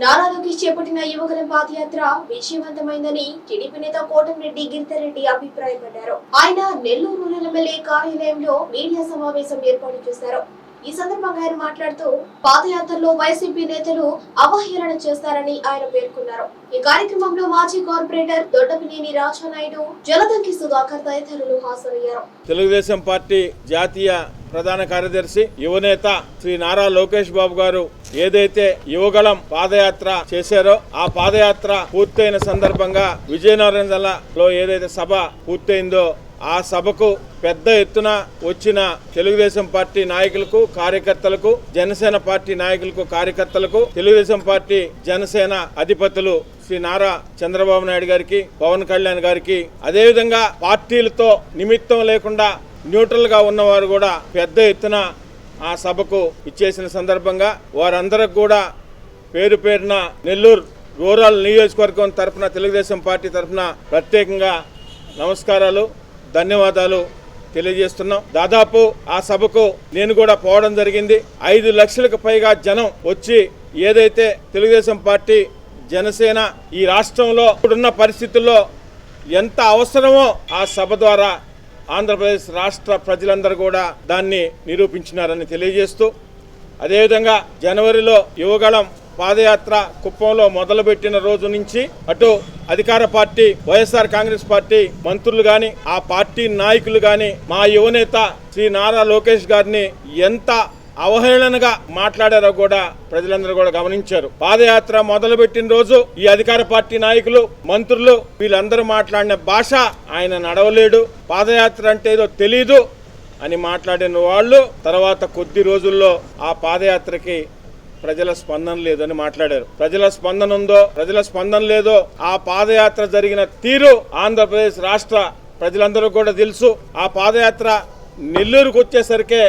నారా లోకేష్ చేపట్టిన యువకుల పాదయాత్ర విజయవంతమైందని టీడీపీ నేత కోటమిరెడ్డి గిరితారెడ్డి అభిప్రాయపడ్డారు. ఆయన నెల్లూరు రూరల్ ఎమ్మెల్యే కార్యాలయంలో మీడియా సమావేశం ఏర్పాటు చేశారు. ఈ సందర్భంగా ఆయన మాట్లాడుతూ పాదయాత్రలో వైసీపీ నేతలు అవహేళన చేస్తారని ఆయన పేర్కొన్నారు. ఈ కార్యక్రమంలో మాజీ కార్పొరేటర్ దొడ్డపినేని రాజానాయుడు జలదంకి సుధాకర్ తదితరులు హాజరయ్యారు. తెలుగుదేశం పార్టీ జాతీయ ప్రధాన కార్యదర్శి యువనేత శ్రీ నారా లోకేష్ బాబు గారు ఏదైతే యువగళం పాదయాత్ర చేశారో ఆ పాదయాత్ర పూర్తయిన సందర్భంగా విజయనగరం జిల్లాలో ఏదైతే సభ పూర్తయిందో ఆ సభకు పెద్ద ఎత్తున వచ్చిన తెలుగుదేశం పార్టీ నాయకులకు కార్యకర్తలకు జనసేన పార్టీ నాయకులకు కార్యకర్తలకు తెలుగుదేశం పార్టీ జనసేన అధిపతులు శ్రీ నారా చంద్రబాబు నాయుడు గారికి పవన్ కళ్యాణ్ గారికి అదేవిధంగా పార్టీలతో నిమిత్తం లేకుండా న్యూట్రల్గా ఉన్నవారు కూడా పెద్ద ఎత్తున ఆ సభకు ఇచ్చేసిన సందర్భంగా వారందరికి కూడా పేరు పేరున నెల్లూరు రూరల్ నియోజకవర్గం తరఫున తెలుగుదేశం పార్టీ తరఫున ప్రత్యేకంగా నమస్కారాలు. ధన్యవాదాలు తెలియజేస్తున్నాం. దాదాపు ఆ సభకు నేను కూడా పోవడం జరిగింది. ఐదు లక్షలకు పైగా జనం వచ్చి ఏదైతే తెలుగుదేశం పార్టీ జనసేన ఈ రాష్ట్రంలో ఇప్పుడున్న పరిస్థితుల్లో ఎంత అవసరమో ఆ సభ ద్వారా ఆంధ్రప్రదేశ్ రాష్ట్ర ప్రజలందరూ కూడా దాన్ని నిరూపించినారని తెలియజేస్తూ అదేవిధంగా జనవరిలో యువగళం పాదయాత్ర కుప్పంలో మొదలుపెట్టిన రోజు నుంచి అటు అధికార పార్టీ వైఎస్ఆర్ కాంగ్రెస్ పార్టీ మంత్రులు గాని ఆ పార్టీ నాయకులు గాని మా యువనేత శ్రీ నారా లోకేష్ గారిని ఎంత అవహేళనగా మాట్లాడారో కూడా ప్రజలందరూ కూడా గమనించారు. పాదయాత్ర మొదలుపెట్టిన రోజు ఈ అధికార పార్టీ నాయకులు మంత్రులు వీళ్ళందరూ మాట్లాడిన భాష ఆయన నడవలేడు. పాదయాత్ర అంటే ఏదో తెలీదు అని మాట్లాడిన వాళ్ళు తర్వాత కొద్ది రోజుల్లో ఆ పాదయాత్రకి ప్రజల స్పందన లేదని మాట్లాడారు. ప్రజల స్పందన ఉందో ప్రజల స్పందన లేదో ఆ పాదయాత్ర జరిగిన తీరు ఆంధ్రప్రదేశ్ రాష్ట్ర ప్రజలందరూ కూడా తెలుసు. ఆ పాదయాత్ర నెల్లూరుకు వచ్చేసరికే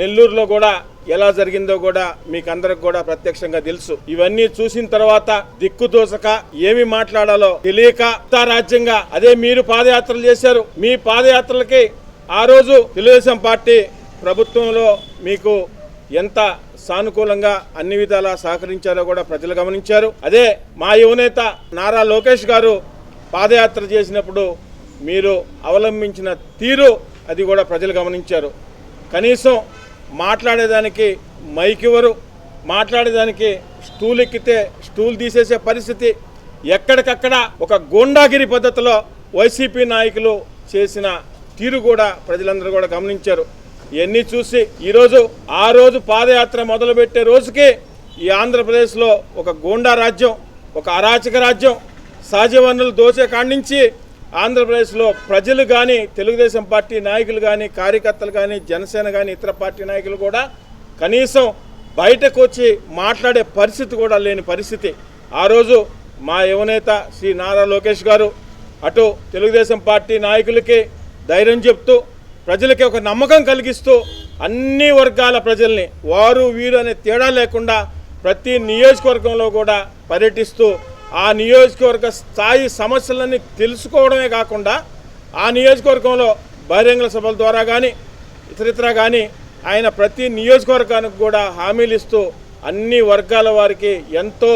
నెల్లూరులో కూడా ఎలా జరిగిందో కూడా మీకు అందరికి కూడా ప్రత్యక్షంగా తెలుసు. ఇవన్నీ చూసిన తర్వాత దిక్కుదోసక ఏమి మాట్లాడాలో తెలియక రాజ్యంగా అదే మీరు పాదయాత్రలు చేశారు. మీ పాదయాత్రలకి ఆ రోజు తెలుగుదేశం పార్టీ ప్రభుత్వంలో మీకు ఎంత సానుకూలంగా అన్ని విధాలా సహకరించారో కూడా ప్రజలు గమనించారు. అదే మా యువనేత నారా లోకేష్ గారు పాదయాత్ర చేసినప్పుడు మీరు అవలంబించిన తీరు అది కూడా ప్రజలు గమనించారు. కనీసం మాట్లాడేదానికి మైక్ ఇవ్వరు మాట్లాడేదానికి స్టూల్ ఎక్కితే స్టూల్ తీసేసే పరిస్థితి ఎక్కడికక్కడ ఒక గూండాగిరి పద్ధతిలో వైసీపీ నాయకులు చేసిన తీరు కూడా ప్రజలందరూ కూడా గమనించారు. ఇవన్నీ చూసి ఈరోజు ఆ రోజు పాదయాత్ర మొదలుపెట్టే రోజుకి ఈ ఆంధ్రప్రదేశ్లో ఒక గూండా రాజ్యం ఒక అరాచక రాజ్యం సహజ వనరులు దోచే కాడి నుంచి ఆంధ్రప్రదేశ్లో ప్రజలు కానీ తెలుగుదేశం పార్టీ నాయకులు కానీ కార్యకర్తలు కానీ జనసేన కానీ ఇతర పార్టీ నాయకులు కూడా కనీసం బయటకు వచ్చి మాట్లాడే పరిస్థితి కూడా లేని పరిస్థితి. ఆ రోజు మా యువనేత శ్రీ నారా లోకేష్ గారు అటు తెలుగుదేశం పార్టీ నాయకులకి ధైర్యం చెప్తూ ప్రజలకి ఒక నమ్మకం కలిగిస్తూ అన్ని వర్గాల ప్రజల్ని వారు వీరు అనే తేడా లేకుండా ప్రతి నియోజకవర్గంలో కూడా పర్యటిస్తూ ఆ నియోజకవర్గ స్థాయి సమస్యలన్నీ తెలుసుకోవడమే కాకుండా ఆ నియోజకవర్గంలో బహిరంగ సభల ద్వారా కానీ ఇతరితర కానీ ఆయన ప్రతి నియోజకవర్గానికి కూడా హామీలు ఇస్తూ అన్ని వర్గాల వారికి ఎంతో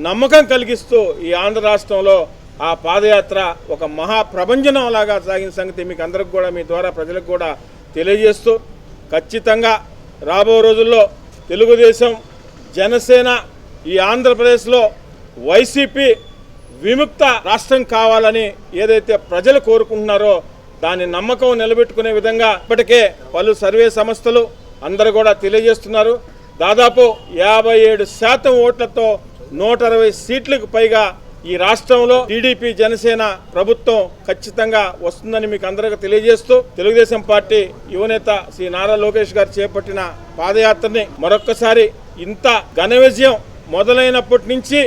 నమ్మకం కలిగిస్తూ ఈ ఆంధ్ర రాష్ట్రంలో ఆ పాదయాత్ర ఒక మహాప్రభంజనం లాగా సాగిన సంగతి మీకు అందరికి కూడా మీ ద్వారా ప్రజలకు కూడా తెలియజేస్తూ ఖచ్చితంగా రాబో రోజుల్లో తెలుగుదేశం జనసేన ఈ ఆంధ్రప్రదేశ్లో వైసీపీ విముక్త రాష్ట్రం కావాలని ఏదైతే ప్రజలు కోరుకుంటున్నారో దాని నమ్మకం నిలబెట్టుకునే విధంగా ఇప్పటికే పలు సర్వే సంస్థలు అందరూ కూడా తెలియజేస్తున్నారు. దాదాపు యాభై ఏడు శాతం ఓట్లతో నూట అరవై సీట్లకు పైగా ఈ రాష్ట్రంలో టీడీపీ జనసేన ప్రభుత్వం ఖచ్చితంగా వస్తుందని మీకు అందరికీ తెలియజేస్తూ తెలుగుదేశం పార్టీ యువనేత శ్రీ నారా లోకేష్ గారు చేపట్టిన పాదయాత్రని మరొక్కసారి ఇంత ఘన విజయం మొదలైనప్పటి నుంచి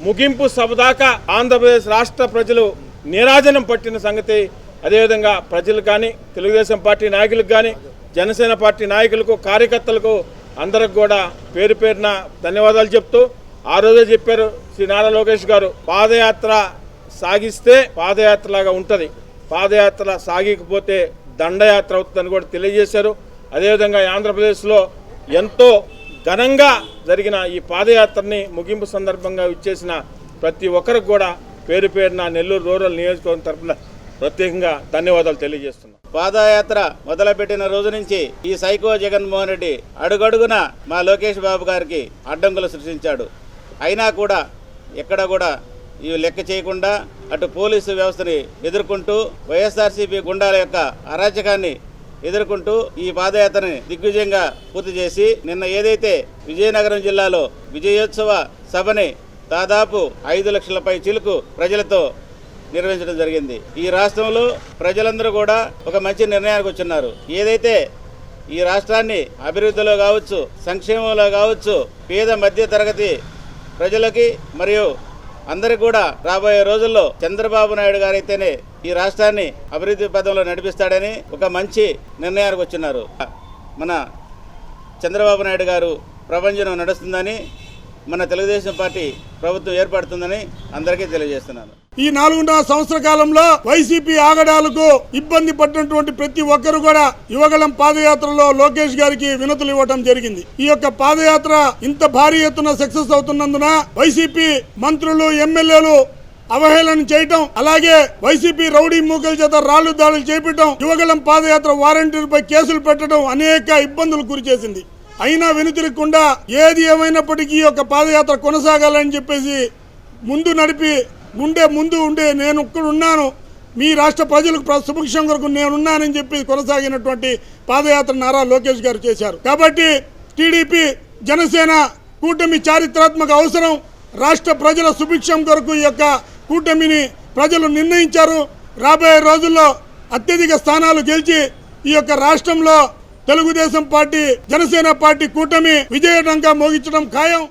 ముగింపు సభ దాకా ఆంధ్రప్రదేశ్ రాష్ట్ర ప్రజలు నీరాజనం పట్టిన సంగతి అదేవిధంగా ప్రజలు కానీ తెలుగుదేశం పార్టీ నాయకులకు కానీ జనసేన పార్టీ నాయకులకు కార్యకర్తలకు అందరికి కూడా పేరు పేరున ధన్యవాదాలు చెప్తూ ఆ రోజే చెప్పారు శ్రీ నారా లోకేష్ గారు పాదయాత్ర సాగిస్తే పాదయాత్రలాగా ఉంటుంది. పాదయాత్ర సాగికపోతే దండయాత్ర అవుతుందని కూడా తెలియజేశారు. అదేవిధంగా ఆంధ్రప్రదేశ్లో ఎంతో ఘనంగా జరిగిన ఈ పాదయాత్రని ముగింపు సందర్భంగా ఇచ్చేసిన ప్రతి ఒక్కరికి కూడా పేరు పేరున నెల్లూరు రూరల్ నియోజకవర్గం తరఫున ప్రత్యేకంగా ధన్యవాదాలు తెలియజేస్తున్నాం. పాదయాత్ర మొదలుపెట్టిన రోజు నుంచి ఈ సైకో జగన్మోహన్ రెడ్డి అడుగడుగున మా లోకేష్ బాబు గారికి అడ్డంకులు సృష్టించాడు. అయినా కూడా ఎక్కడ కూడా ఇవి లెక్క చేయకుండా అటు పోలీసు వ్యవస్థని ఎదుర్కొంటూ వైఎస్ఆర్సీపీ గుండాల యొక్క అరాచకాన్ని ఎదుర్కొంటూ ఈ పాదయాత్రని దిగ్విజయంగా పూర్తి చేసి నిన్న ఏదైతే విజయనగరం జిల్లాలో విజయోత్సవ సభని దాదాపు ఐదు లక్షలపై చిలుకు ప్రజలతో నిర్వహించడం జరిగింది. ఈ రాష్ట్రంలో ప్రజలందరూ కూడా ఒక మంచి నిర్ణయానికి వచ్చున్నారు. ఏదైతే ఈ రాష్ట్రాన్ని అభివృద్ధిలో కావచ్చు సంక్షేమంలో కావచ్చు పేద మధ్య తరగతి ప్రజలకి మరియు అందరికి కూడా రాబోయే రోజుల్లో చంద్రబాబు నాయుడు గారైతేనే ఈ రాష్ట్రాన్ని అభివృద్ధి పదంలో నడిపిస్తాడని ఒక మంచి నిర్ణయానికి వచ్చినారు. మన చంద్రబాబు నాయుడు గారు ప్రపంచం నడుస్తుందని మన తెలుగుదేశం పార్టీ ప్రభుత్వం ఏర్పడుతుందని అందరికీ తెలియజేస్తున్నాను. ఈ నాలుగున్నర సంవత్సర కాలంలో వైసీపీ ఆగడాలకు ఇబ్బంది పడినటువంటి ప్రతి ఒక్కరు కూడా యువగలం పాదయాత్రలో లోకేష్ గారికి వినతులు ఇవ్వడం జరిగింది. ఈ యొక్క పాదయాత్ర ఇంత భారీ ఎత్తున సక్సెస్ అవుతున్నందున వైసీపీ మంత్రులు ఎమ్మెల్యేలు అవహేళన చేయటం అలాగే వైసీపీ రౌడీ మూకల చేత రాళ్ళు దాడులు చేపట్టడం యువగలం పాదయాత్ర వారంటీలపై కేసులు పెట్టడం అనేక ఇబ్బందులు గురి చేసింది. అయినా వెనుతిరగకుండా ఏది ఏమైనప్పటికీ ఈ యొక్క పాదయాత్ర కొనసాగాలని చెప్పేసి ముందు నడిపి ఉండే ముందు ఉండే నేను ఉన్నాను మీ రాష్ట్ర ప్రజలకు ప్ర- సుభిక్షం కొరకు నేనున్నానని చెప్పి కొనసాగినటువంటి పాదయాత్ర నారా లోకేష్ గారు చేశారు. కాబట్టి టీడీపీ జనసేన కూటమి చారిత్రాత్మక అవసరం రాష్ట్ర ప్రజల సుభిక్షం కొరకు ఈ యొక్క కూటమిని ప్రజలు నిర్ణయించారు. రాబోయే రోజుల్లో అత్యధిక స్థానాలు గెలిచి ఈ యొక్క రాష్ట్రంలో తెలుగుదేశం పార్టీ జనసేన పార్టీ కూటమి విజయటంగా మోగించడం ఖాయం.